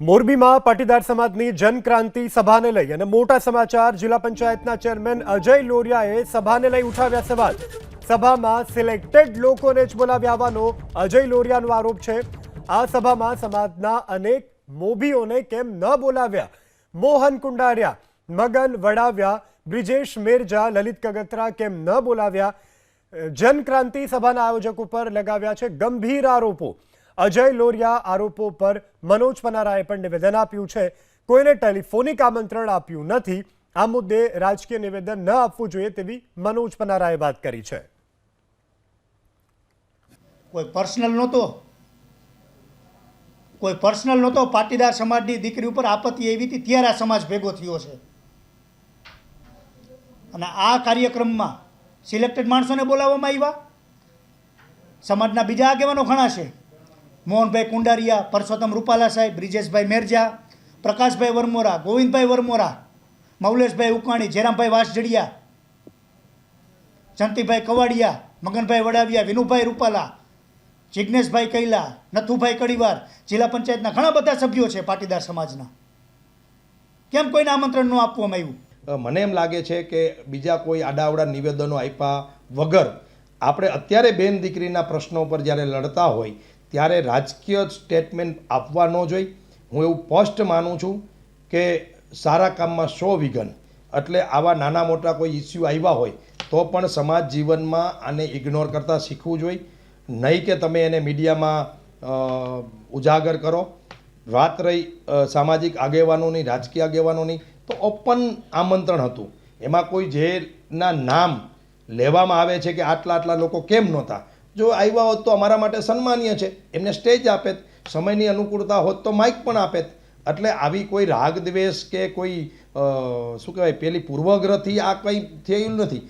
મોરબીમાં પાટીદાર સમાજની જનક્રાંતિ સભાને લઈ અને મોટા સમાચાર જિલ્લા પંચાયતના ચેરમેન અજય લોરિયાએ સભાને લઈ ઉઠાવ્યા સવાલ. સભામાં સિલેક્ટેડ લોકોને જ બોલાવ્યા આવવાનો અજય લોરિયાનો આરોપ છે. આ સભામાં સમાજના અનેક મોભીઓને કેમ ન બોલાવ્યા? મોહન કુંડારિયા, મગન વડાવ્યા, બ્રિજેશ મેરજા, લલિત કગત્રા કેમ ન બોલાવ્યા? જનક્રાંતિ સભાના આયોજક ઉપર લગાવ્યા છે ગંભીર આરોપો. અજય લોરિયા આરોપો પર મનોજ પનારાએ પણ નિવેદન આપ્યું છે. કોઈને ટેલિફોનિક આમંત્રણ આપ્યું નથી. આ મુદ્દે રાજકીય નિવેદન ન આપવું જોઈએ તેવી મનોજ પનારાએ વાત કરી છે. કોઈ પર્સનલ નહોતો. કોઈ પર્સનલ નહોતો. પાટીદાર સમાજની દીકરી ઉપર આપત્તિ એવી હતી, ત્યારે આ સમાજ ભેગો થયો છે. અને આ કાર્યક્રમમાં સિલેક્ટેડ માણસોને બોલાવવામાં આવ્યા. સમાજના બીજા આગેવાનો ઘણા છે. મોહનભાઈ કુંડારિયા, પરસોત્તમ રૂપાલા સાહેબ, બ્રિજેશભાઈ મેરજા, પ્રકાશભાઈ વરમોરા, ગોવિંદભાઈ વરમોરા, મૌલેશભાઈ ઉકાણી જેરામભાઈ વાસજડિયા, જંતીભાઈ કવાડિયા, મગનભાઈ વડાવિયા, વિનુભાઈ રૂપાલા જિજ્ઞેશભાઈ કૈલા, નથુભાઈ કડીવાર, જિલ્લા પંચાયતના ઘણા બધા સભ્યો છે પાટીદાર સમાજના. કેમ કોઈને આમંત્રણ ન આપવામાં આવ્યું મને એમ લાગે છે કે બીજા કોઈ આડાવડા નિવેદનો આપ્યા વગર આપણે અત્યારે બેન દીકરીના પ્રશ્નો પર જ્યારે લડતા હોય ત્યારે રાજકીય સ્ટેટમેન્ટ આપવા ન જોઈ. હું એવું સ્પષ્ટ માનું છું કે સારા કામમાં સો વિઘન. એટલે આવા નાના મોટા કોઈ ઇસ્યુ આવ્યા હોય, તો પણ સમાજ જીવનમાં આને ઇગ્નોર કરતાં શીખવું જોઈએ. નહીં કે તમે એને મીડિયામાં ઉજાગર કરો. વાત રહી સામાજિક આગેવાનોની, રાજકીય આગેવાનોની, તો ઓપન આમંત્રણ હતું. એમાં કોઈ જેના નામ લેવામાં આવે છે કે આટલા આટલા લોકો કેમ નહોતા? જો આવ્યા હોત તો અમારા માટે સન્માનીય છે. એમને સ્ટેજ આપેત સમયની અનુકૂળતા હોત તો માઇક પણ આપેત એટલે આવી કોઈ રાગ દ્વેષ કે કોઈ શું કહેવાય, પેલી પૂર્વગ્રહથી આ કંઈ થયેલું નથી.